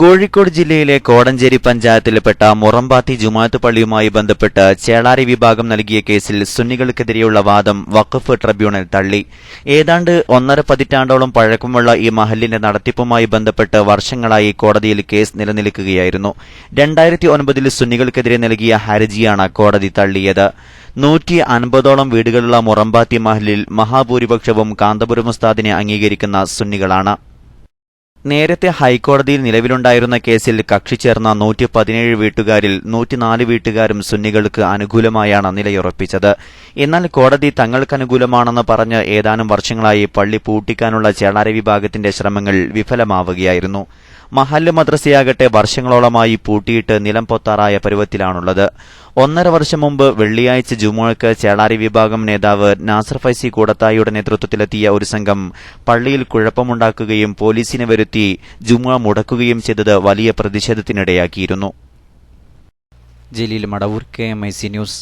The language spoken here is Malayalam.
കോഴിക്കോട് ജില്ലയിലെ കോടഞ്ചേരി പഞ്ചായത്തിൽപ്പെട്ട മുറമ്പാത്തി ജുമാത്ത് പള്ളിയുമായി ബന്ധപ്പെട്ട് ചേളാരി വിഭാഗം നൽകിയ കേസിൽ സുന്നികൾക്കെതിരെയുള്ള വാദം വഖഫ് ട്രിബ്യൂണൽ തള്ളി. ഏതാണ്ട് ഒന്നര പതിറ്റാണ്ടോളം പഴക്കമുള്ള ഈ മഹലിന്റെ നടത്തിപ്പുമായി ബന്ധപ്പെട്ട് വർഷങ്ങളായി കോടതിയിൽ കേസ് നിലനിൽക്കുകയായിരുന്നു. രണ്ടായിരത്തി ഒൻപതിൽ സുന്നികൾക്കെതിരെ നൽകിയ ഹർജിയാണ് കോടതി തള്ളിയത്. നൂറ്റി അൻപതോളം വീടുകളുള്ള മുറമ്പാത്തി മഹലിൽ മഹാഭൂരിപക്ഷവും കാന്തപുരം ഉസ്താദിനെ അംഗീകരിക്കുന്ന സുന്നികളാണ്. നേരത്തെ ഹൈക്കോടതിയിൽ നിലവിലുണ്ടായിരുന്ന കേസിൽ കക്ഷി ചേർന്ന നൂറ്റി പതിനേഴ് വീട്ടുകാരിൽ നൂറ്റിനാല് വീട്ടുകാരും സുന്നികൾക്ക് അനുകൂലമായാണ് നിലയുറപ്പിച്ചത്. എന്നാൽ കോടതി തങ്ങൾക്കനുകൂലമാണെന്ന് പറഞ്ഞ് ഏതാനും വർഷങ്ങളായി പള്ളി പൂട്ടിക്കാനുള്ള ചേളാര വിഭാഗത്തിന്റെ ശ്രമങ്ങൾ വിഫലമാവുകയായിരുന്നു. മഹല്ല് മദ്രസയാകട്ടെ വർഷങ്ങളോളമായി പൂട്ടിയിട്ട് നിലം പൊത്താറായ പരുവത്തിലാണുള്ളത്. ഒന്നര വർഷം മുമ്പ് വെള്ളിയാഴ്ച ജുമുഴക്ക് ചേളാരി വിഭാഗം നേതാവ് നാസർ ഫൈസി കൂടത്തായിയുടെ നേതൃത്വത്തിലെത്തിയ ഒരു സംഘം പള്ളിയിൽ കുഴപ്പമുണ്ടാക്കുകയും പോലീസിനെ വരുത്തി ജുമുഅ മുടക്കുകയും ചെയ്തത് വലിയ പ്രതിഷേധത്തിനിടയാക്കിയിരുന്നു. Jaleel Madavoor K M I C news.